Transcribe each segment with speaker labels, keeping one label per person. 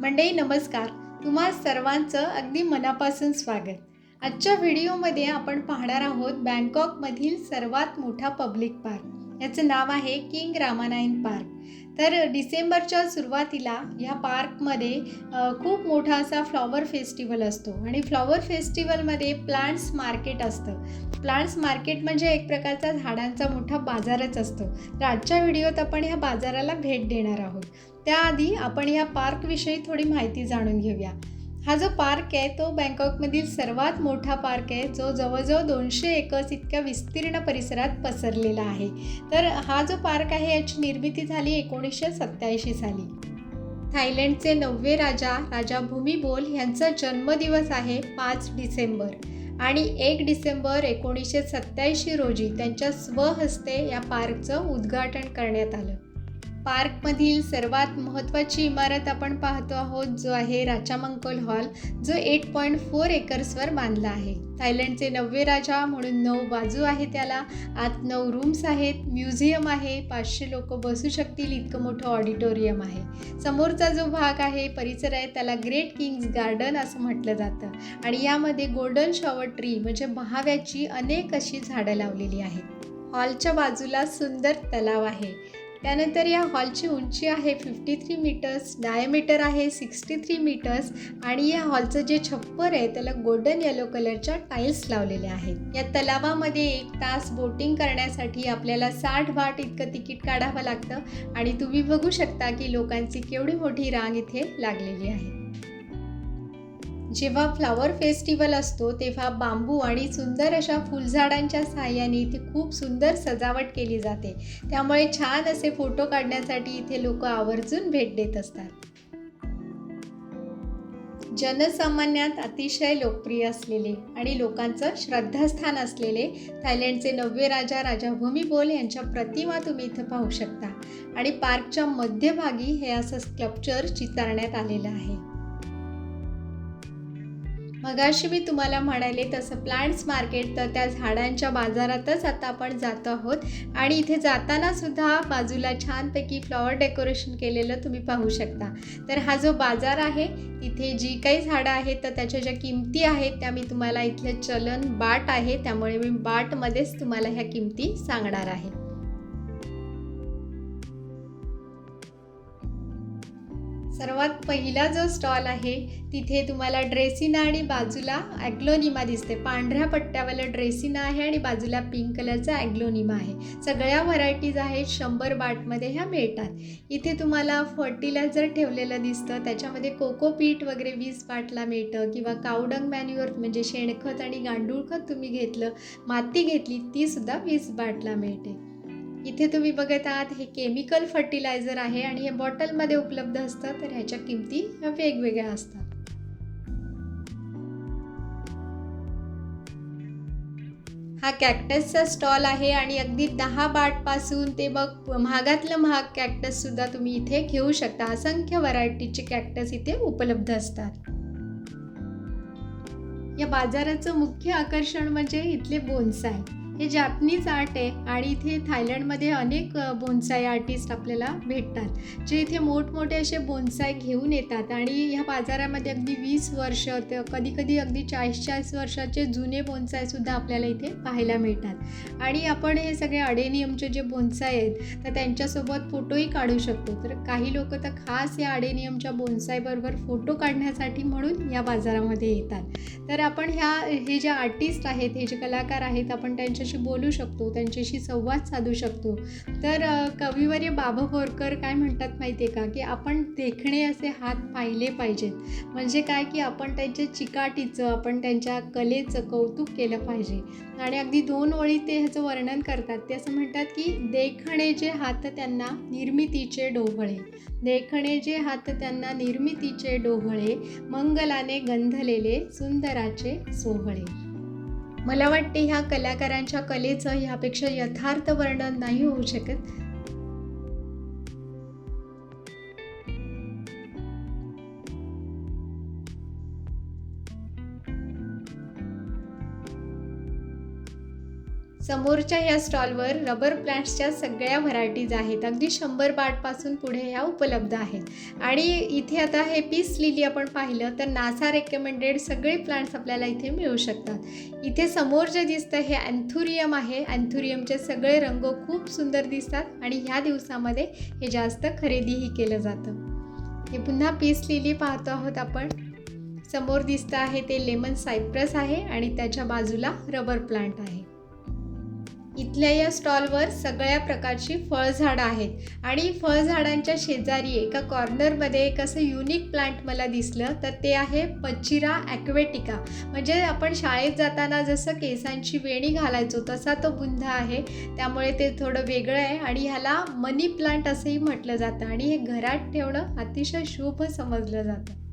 Speaker 1: मंडई नमस्कार. तुम्हा सर्वांचं अगदी मनापासून स्वागत. आजच्या व्हिडिओमध्ये आपण पाहणार आहोत बँकॉकमधील सर्वात मोठा पब्लिक पार्क. याचं नाव आहे किंग रामानायन पार्क. तर डिसेंबरच्या सुरुवातीला ह्या पार्कमध्ये खूप मोठा असा फ्लॉवर फेस्टिवल असतो. आणि फ्लॉवर फेस्टिवलमध्ये प्लांट्स मार्केट असतं. प्लांट्स मार्केट म्हणजे एक प्रकारचा झाडांचा मोठा बाजारच असतो. तर आजच्या व्हिडिओत आपण ह्या बाजाराला भेट देणार आहोत. त्याआधी आपण या पार्कविषयी थोडी माहिती जाणून घेऊया. हा जो पार्क आहे तो बँकॉकमधील सर्वात मोठा पार्क आहे जो जवळजवळ दोनशे एकर्स इतक्या विस्तीर्ण परिसरात पसरलेला आहे. तर हा जो पार्क आहे याची निर्मिती झाली एकोणीसशे सत्याऐंशी साली. थायलंडचे नववे राजा राजा भूमिबोल यांचा जन्मदिवस आहे पाच डिसेंबर. आणि एक डिसेंबर एकोणीसशे सत्याऐंशी रोजी त्यांच्या स्वहस्ते या पार्कचं उद्घाटन करण्यात आलं. पार्कमधील सर्वात महत्त्वाची इमारत आपण पाहतो आहोत जो आहे राचामंकोल हॉल जो एट पॉईंट फोर एकर्सवर बांधला आहे. थायलंडचे नववे राजा म्हणून नऊ बाजू आहे त्याला. आत नऊ रूम्स आहेत म्युझियम आहे पाचशे लोक बसू शकतील इतकं मोठं ऑडिटोरियम आहे. समोरचा जो भाग आहे परिसर आहे त्याला ग्रेट किंग्स गार्डन असं म्हटलं जातं. आणि यामध्ये गोल्डन शॉवर ट्री म्हणजे महाव्याची अनेक अशी झाडं लावलेली आहेत. हॉलच्या बाजूला सुंदर तलाव आहे. त्यानंतर या हॉलची उंची आहे फिफ्टी थ्री मीटर्स डायमीटर आहे सिक्स्टी थ्री मीटर्स आणि या हॉलचं जे छप्पर आहे त्याला गोल्डन येलो कलरच्या टाईल्स लावलेल्या आहेत. या तलावामध्ये एक तास बोटिंग करण्यासाठी आपल्याला साठ वाट इतकं तिकीट काढावं लागतं आणि तुम्ही बघू शकता की लोकांची केवढी मोठी रांग इथे लागलेली आहे. जेव्हा फ्लावर फेस्टिवल असतो तेव्हा बांबू आणि सुंदर अशा फुलझाडांच्या सहाय्याने इथे खूप सुंदर सजावट केली जाते. त्यामुळे छान असे फोटो काढण्यासाठी इथे लोक आवर्जून भेट देत असतात. जनसामान्यात अतिशय लोकप्रिय असलेले आणि लोकांचं श्रद्धास्थान असलेले थायलंडचे नववे राजा राजा भूमिबोल यांच्या प्रतिमा तुम्ही इथं पाहू शकता. आणि पार्कच्या मध्यभागी हे असं स्कल्पचर चितारण्यात आलेलं आहे. मगाशी मी तुम्हाला म्हणाले तसं प्लांट्स मार्केट तर त्या झाडांच्या बाजारातच आता आपण जातो आहोत. आणि इथे जाताना सुद्धा बाजूला छानपैकी फ्लॉवर डेकोरेशन केलेलं तुम्ही पाहू शकता. तर हा जो बाजार आहे तिथे जी काही झाडं आहेत तर त्याच्या ज्या किमती आहेत त्या मी तुम्हाला इथलं चलन बाट आहे. त्यामुळे मी बाटमध्येच तुम्हाला ह्या किमती सांगणार आहे. सर्वात पहिला जो स्टॉल आहे तिथे तुम्हाला ड्रेसिना आणि बाजूला ॲग्लोनिमा दिसते. पांढऱ्या पट्ट्यावाला ड्रेसिना आहे आणि बाजूला पिंक कलरचा ॲग्लोनिमा आहे. सगळ्या व्हरायटीज आहेत शंभर बाटमध्ये ह्या मिळतात. इथे तुम्हाला फर्टिलायझर ठेवलेलं दिसतं. त्याच्यामध्ये कोकोपीट वगैरे वीस बाटला मिळतं किंवा कावडंग मॅन्युअर म्हणजे शेणखत आणि गांडूळ खत तुम्ही घेतलं माती घेतली तीसुद्धा वीस बाटला मिळते. इथे तुम्ही बघत आहात हे केमिकल फर्टिलायझर आहे आणि हे बॉटलमध्ये उपलब्ध असतं तर ह्याच्या किमती वेगवेगळ्या असतात. हा कॅक्टसचा स्टॉल आहे आणि अगदी दहा बाटपासून ते मग महागातलं महाग कॅक्टस सुद्धा तुम्ही इथे घेऊ शकता. असंख्य व्हरायटीचे कॅक्टस इथे उपलब्ध असतात. या बाजाराचं मुख्य आकर्षण म्हणजे इथले बोन्साय हे जॅपनीज आर्ट आहे आणि इथे थायलंडमध्ये अनेक बोन्साय आर्टिस्ट आपल्याला भेटतात. जे इथे मोठमोठे असे बोन्साय घेऊन येतात आणि ह्या बाजारामध्ये अगदी वीस वर्ष तर कधी कधी अगदी चाळीस चाळीस वर्षाचे जुने बोन्सायसुद्धा आपल्याला इथे पाहायला मिळतात. आणि आपण हे सगळे अडेनियमचे जे बोन्साय आहेत तर त्यांच्यासोबत फोटोही काढू शकतो. तर काही लोक तर खास या अडेनियमच्या बोन्सायबरोबर फोटो काढण्यासाठी म्हणून या बाजारामध्ये येतात. तर आपण ह्या हे जे आर्टिस्ट आहेत हे जे कलाकार आहेत आपण त्यांच्या त्यांच्याशी बोलू शकतो त्यांच्याशी संवाद साधू शकतो. तर कविवर्य बाबा बोरकर काय म्हणतात माहिती आहे का? की आपण देखणे असे हात पाहिले पाहिजेत. म्हणजे काय? की आपण त्यांच्या चिकाटीचं आपण त्यांच्या कलेचं कौतुक केलं पाहिजे. आणि अगदी दोन ओळी ते ह्याचं वर्णन करतात. ते असं म्हणतात की देखणे जे हात त्यांना निर्मितीचे डोहळे देखणे जे हात त्यांना निर्मितीचे डोहळे मंगलाने गंधलेले सुंदराचे सोहळे. मला वाटते ह्या कलाकारांच्या कलेचं ह्यापेक्षा यथार्थ वर्णन नाही होऊ शकत. समोरच्या या स्टॉलवर रबर प्लांट्सच्या सगळ्या व्हरायटीज आहेत. अगदी शंभर बाटपासून पुढे ह्या उपलब्ध आहेत. आणि इथे आता हे पीस लिली आपण पाहिलं तर नासा रेकमेंडेड सगळे प्लांट्स आपल्याला इथे मिळू शकतात. इथे समोर जे दिसतं हे अँथुरियम आहे. अँथुरियमचे सगळे रंग खूप सुंदर दिसतात आणि ह्या दिवसामध्ये हे जास्त खरेदीही केलं जातं. हे पुन्हा पीस लिली पाहतो आहोत आपण. समोर दिसतं आहे ते लेमन सायप्रस आहे आणि त्याच्या बाजूला रबर प्लांट आहे. इथल्या या स्टॉलवर सगळ्या प्रकारची फळझाडं आहेत. आणि फळझाडांच्या शेजारी एका कॉर्नरमध्ये एक असं युनिक प्लांट मला दिसलं तर ते आहे पच्चिरा ॲक्वेटिका. म्हणजे आपण शाळेत जाताना जसं केसांची वेणी घालायचो तसा तो बुंधा आहे. त्यामुळे ते थोडं वेगळं आहे आणि ह्याला मनी प्लांट असंही म्हटलं जातं. आणि हे घरात ठेवणं अतिशय शुभ समजलं जातं.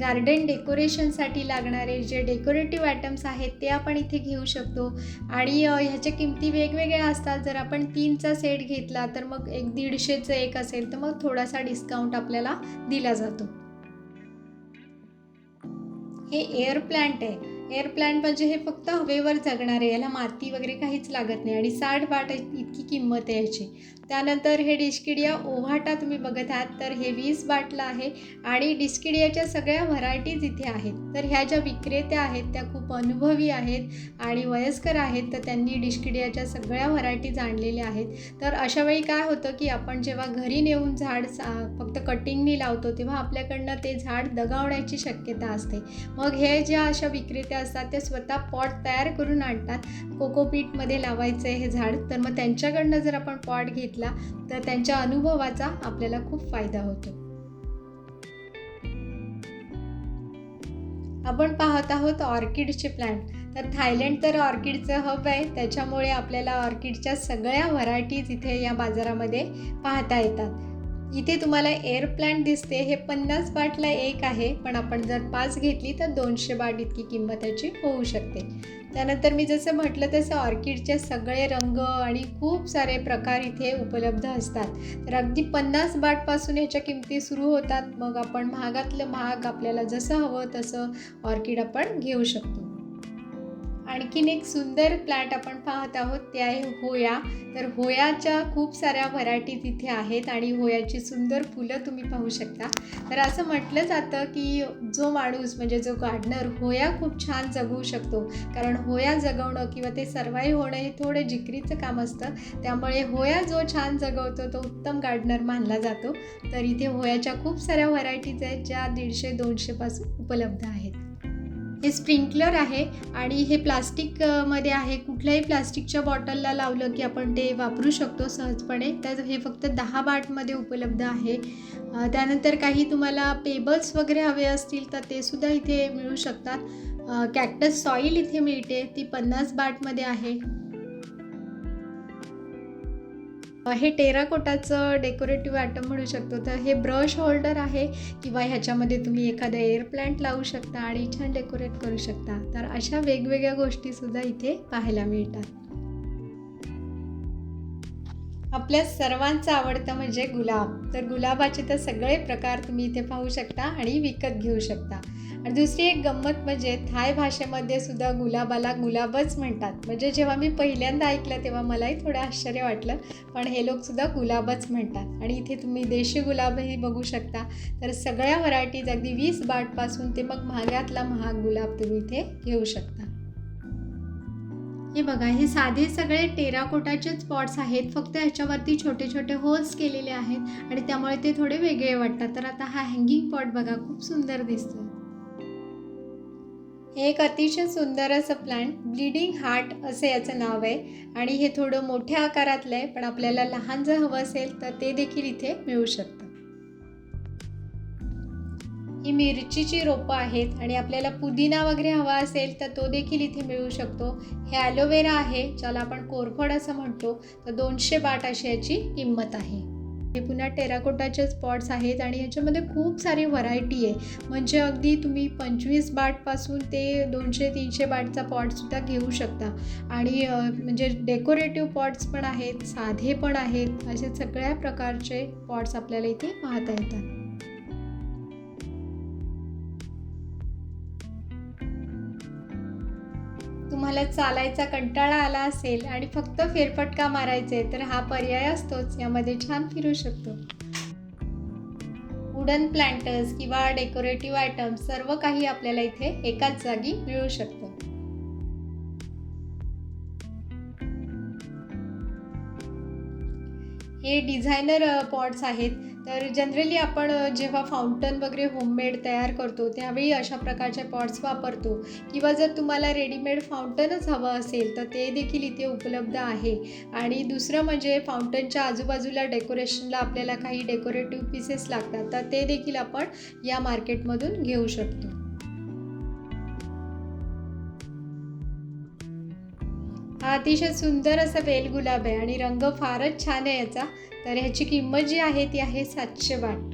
Speaker 1: गार्डन डेकोरेशनसाठी लागणारे जे डेकोरेटिव्ह आयटम्स आहेत ते आपण इथे घेऊ शकतो. आणि ह्याच्या किमती वेगवेगळ्या असतात. जर आपण तीनचा सेट घेतला तर मग एक दीडशेचं एक असेल तर मग थोडासा डिस्काउंट आपल्याला दिला जातो. हे एअर प्लांट आहे. एअर प्लांट म्हणजे हे फक्त हवेवर जगणारे याला माती वगैरे काहीच लागत नाही. आणि साठ बाट इतकी किंमत आहे याची. त्यानंतर हे डिस्किडिया ओव्हाटा तुम्ही बघत आहात तर हे वीस बाटला आहे आणि डिस्किडियाच्या सगळ्या व्हरायटीज इथे आहेत. तर ह्या ज्या विक्रेत्या आहेत त्या खूप अनुभवी आहेत आणि वयस्कर आहेत तर त्यांनी डिस्किडियाच्या सगळ्या व्हरायटीज आणलेल्या आहेत. तर अशा वेळी काय होतं की आपण जेव्हा घरी नेऊन झाड सा- फक्त कटिंगनी लावतो तेव्हा आपल्याकडनं ते झाड दगावण्याची शक्यता असते. मग हे ज्या अशा विक्रेत्या असतात ते स्वतः पॉट तयार करून आणतात. कोकोपीटमध्ये लावायचं आहे हे झाड तर मग त्यांच्याकडनं जर आपण पॉट घेतला तर त्यांच्या अनुभवाचा आपल्याला खूप फायदा होतो. आपण पाहत आहोत ऑर्किडचे प्लांट तर थायलंड तर ऑर्किडचं हब आहे. त्याच्यामुळे आपल्याला ऑर्किडच्या सगळ्या व्हरायटीज इथे या बाजारामध्ये पाहता येतात. इथे तुम्हाला एअर प्लांट दिसते. हे पन्नास बाटला एक आहे. पण आपण जर पाच घेतली तर दोनशे बाट इतकी किंमत त्याची होऊ शकते. त्यानंतर मी जसं म्हटलं तसं ऑर्किडचे सगळे रंग आणि खूप सारे प्रकार इथे उपलब्ध असतात. तर अगदी पन्नास बाटपासून ह्याच्या किमती सुरू होतात. मग आपण महागातलं महाग आपल्याला जसं हवं तसं ऑर्किड आपण घेऊ शकतो. आणखीन एक सुंदर प्लॅट आपण पाहत आहोत ते आहे होया. तर होयाच्या खूप साऱ्या व्हरायटी तिथे आहेत आणि होयाची सुंदर फुलं तुम्ही पाहू शकता. तर असं म्हटलं जातं की जो माणूस म्हणजे जो गार्डनर होया खूप छान जगवू शकतो. कारण होया जगवणं किंवा ते सर्वाईव्ह होणं हे थोडं जिकरीचं काम असतं. त्यामुळे होया जो छान जगवतो तो उत्तम गार्डनर मानला जातो. तर इथे होयाच्या खूप साऱ्या व्हरायटीज आहेत ज्या दीडशे दोनशेपासून उपलब्ध आहेत. हे स्प्रिंकलर आहे आणि हे प्लास्टिकमध्ये आहे. कुठल्याही प्लास्टिकच्या बॉटलला लावलं की आपण ते वापरू शकतो सहजपणे. तर हे फक्त दहा बाटमध्ये उपलब्ध आहे. त्यानंतर काही तुम्हाला पेबल्स वगैरे हवे असतील तर ते सुद्धा इथे मिळू शकतात. कॅक्टस सॉईल इथे मिळते. ती पन्नास बाटमध्ये आहे. हे टेराकोटाचं डेकोरेटिव्ह आयटम म्हणू शकतो. तर हे ब्रश होल्डर आहे किंवा ह्याच्यामध्ये तुम्ही एखादं एअर प्लांट लावू शकता आणि छान डेकोरेट करू शकता. तर अशा वेगवेगळ्या गोष्टीसुद्धा इथे पाहायला मिळतात. आपल्या सर्वांचं आवडतं म्हणजे गुलाब. तर गुलाबाचे तर सगळे प्रकार तुम्ही इथे पाहू शकता आणि विकत घेऊ शकता. आणि दुसरी एक गंमत म्हणजे थाय भाषेमध्ये सुद्धा गुलाबाला गुलाबच म्हणतात. म्हणजे जेव्हा मी पहिल्यांदा ऐकलं तेव्हा मलाही थोडं आश्चर्य वाटलं पण हे लोकसुद्धा गुलाबच म्हणतात. आणि इथे तुम्ही देशी गुलाबही बघू शकता. तर सगळ्या व्हरायटीज अगदी वीस बाटपासून ते मग महागातला महाग गुलाब तुम्ही इथे घेऊ शकता. हे बघा हे साधे सगळे टेराकोटाचे स्पॉट्स आहेत. फक्त ह्याच्यावरती छोटे छोटे होल्स केलेले आहेत आणि त्यामुळे ते थोडे वेगळे वाटतात. तर आता हा हँगिंग पॉट बघा खूप सुंदर दिसतो हे एक अतिशय सुंदर असं प्लांट ब्लिडिंग हार्ट असं याचं नाव आहे. आणि हे थोडं मोठ्या आकारातलं आहे पण आपल्याला लहान जर हवं असेल तर ते देखील इथे मिळू शकतं. ही मिरचीची रोपं आहेत आणि आपल्याला पुदिना वगैरे हवा असेल तर तो देखील इथे मिळू शकतो. हे ॲलोवेरा आहे ज्याला आपण कोरफड असं म्हणतो. तर दोनशे बाट अशी याची किंमत आहे. हे पुन्हा टेराकोटाचे स्पॉट्स आहेत आणि याच्यामध्ये खूप सारी व्हरायटी आहे. म्हणजे अगदी तुम्ही पंचवीस बाटपासून ते दोनशे तीनशे बाटचा पॉटसुद्धा घेऊ शकता. आणि म्हणजे डेकोरेटिव्ह पॉट्स पण आहेत साधे पण आहेत असे सगळ्या प्रकारचे पॉट्स आपल्याला इथे पाहता येतात. तुम्हाला चालायचा कंटाळा आला असेल आणि फक्त फेरफटका मारायचे तर हा पर्याय असतोच. यामध्ये छान फिरू शकतो. वुडन प्लांटर्स किंवा डेकोरेटिव्ह आयटम्स सर्व काही आपल्याला इथे एकाच जागी मिळू शकतं. हे डिझायनर पॉट्स आहेत. तर जनरली आपण जेव्हा फाउंटन वगैरे होममेड तयार करतो त्यावेळी अशा प्रकारचे पॉट्स वापरतो. किंवा जर तुम्हाला रेडीमेड फाउंटनच हवं असेल तर ते देखील इथे उपलब्ध आहे. आणि दुसरं म्हणजे फाउंटनच्या आजूबाजूला डेकोरेशनला आपल्याला काही डेकोरेटिव्ह पीसेस लागतात तर ते देखील आपण या मार्केटमधून घेऊ शकतो. हा अतिशय सुंदर असा बेल गुलाब आहे आणि रंग फारच छान आहे याचा. तर ह्याची किंमत जी आहे ती आहे सातशे वाट.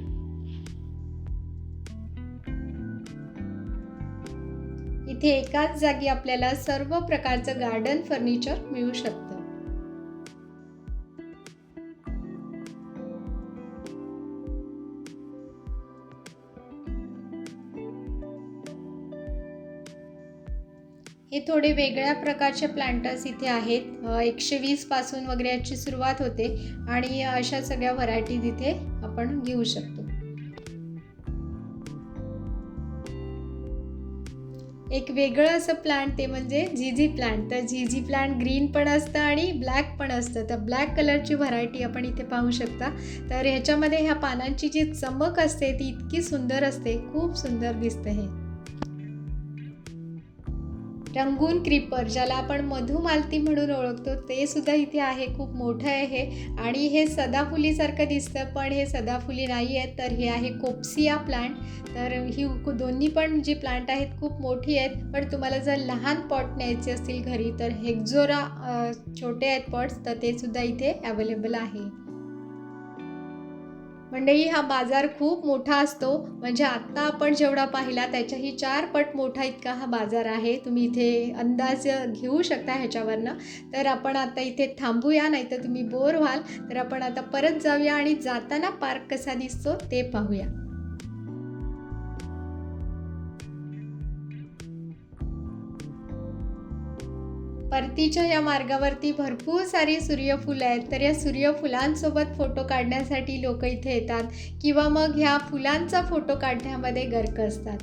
Speaker 1: इथे एकाच जागी आपल्याला सर्व प्रकारचं गार्डन फर्निचर मिळू शकतं. हे थोडे वेगळ्या प्रकारचे प्लांटर्स इथे आहेत. एकशे वीसपासून वगैरे याची सुरुवात होते आणि अशा सगळ्या व्हरायटीज इथे आपण घेऊ शकतो. एक वेगळं असं प्लांट ते म्हणजे झिझी प्लांट तर झिझी प्लांट ग्रीन पण असतं आणि ब्लॅक पण असतं. तर ब्लॅक कलरची व्हरायटी आपण इथे पाहू शकता. तर ह्याच्यामध्ये ह्या पानांची जी चमक असते ती इतकी सुंदर असते. खूप सुंदर दिसतं हे. रंगून क्रीपर ज्याला आपण मधुमालती म्हणून ओळखतो ते सुद्धा इथे आहे खूप मोठं आहे. हे आणि हे सदाफुलीसारखं दिसतं पण हे सदाफुली नाही आहेत तर हे आहे कोप्सिया प्लांट तर ही दोन्ही पण जी प्लांट आहेत खूप मोठी आहेत. पण तुम्हाला जर लहान पॉट न्यायचे असतील घरी तर हेक्झोरा छोटे आहेत पॉट्स तर ते सुद्धा इथे अवेलेबल आहे. मंडळी हा बाजार खूप मोठा असतो. म्हणजे आत्ता आपण जेवढा पाहिला त्याच्याही चार पट मोठा इतका हा बाजार आहे. तुम्ही इथे अंदाज घेऊ शकता ह्याच्यावरनं. तर आपण आता इथे थांबूया नाही तर तुम्ही बोर व्हाल. तर आपण आता परत जाऊया आणि जाताना पार्क कसा दिसतो ते पाहूया. परतीच्या या मार्गावरती भरपूर सारी सूर्यफुलं आहेत. तर या सूर्यफुलांसोबत फोटो काढण्यासाठी लोक इथे येतात किंवा मग ह्या फुलांचा फोटो काढण्यामध्ये गर्क असतात.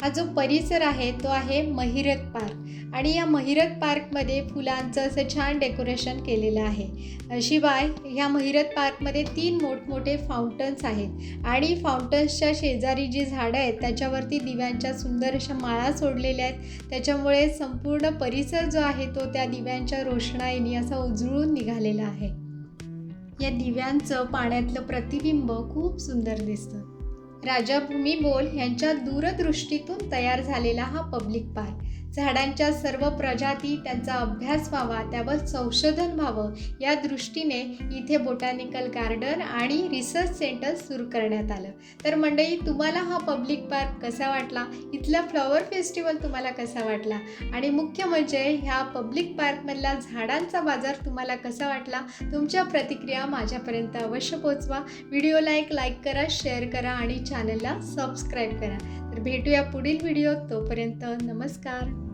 Speaker 1: हा जो परिसर आहे तो आहे महिरत पार्क. आणि या महिरत पार्कमध्ये फुलांचं असं छान डेकोरेशन केलेलं आहे. शिवाय ह्या महिरत पार्कमध्ये तीन मोठमोठे फाउंटन्स आहेत. आणि फाउंटन्सच्या शेजारी जी झाडं आहेत त्याच्यावरती दिव्यांच्या सुंदर अशा माळा सोडलेल्या आहेत. त्याच्यामुळे संपूर्ण परिसर जो आहे तो त्या दिव्यांच्या रोषणाईने असा उजळून निघालेला आहे. या दिव्यांचं पाण्यातलं प्रतिबिंब खूप सुंदर दिसतं. राजा भूमी बोल यांच्या दूरदृष्टीतून तयार झालेला हा पब्लिक पार्क. झाडांच्या सर्व प्रजाती त्यांचा अभ्यास व्हावा त्यावर संशोधन व्हावं या दृष्टीने इथे बोटॅनिकल गार्डन आणि रिसर्च सेंटर सुरू करण्यात आलं. तर मंडळी तुम्हाला हा पब्लिक पार्क कसा वाटला? इथला फ्लॉवर फेस्टिवल तुम्हाला कसा वाटला? आणि मुख्य म्हणजे ह्या पब्लिक पार्कमधला झाडांचा बाजार तुम्हाला कसा वाटला? तुमच्या प्रतिक्रिया माझ्यापर्यंत अवश्य पोचवा. व्हिडिओला एक लाईक करा शेअर करा आणि चॅनलला सबस्क्राईब करा. तर भेटूया पुढील व्हिडिओ तोपर्यंत नमस्कार.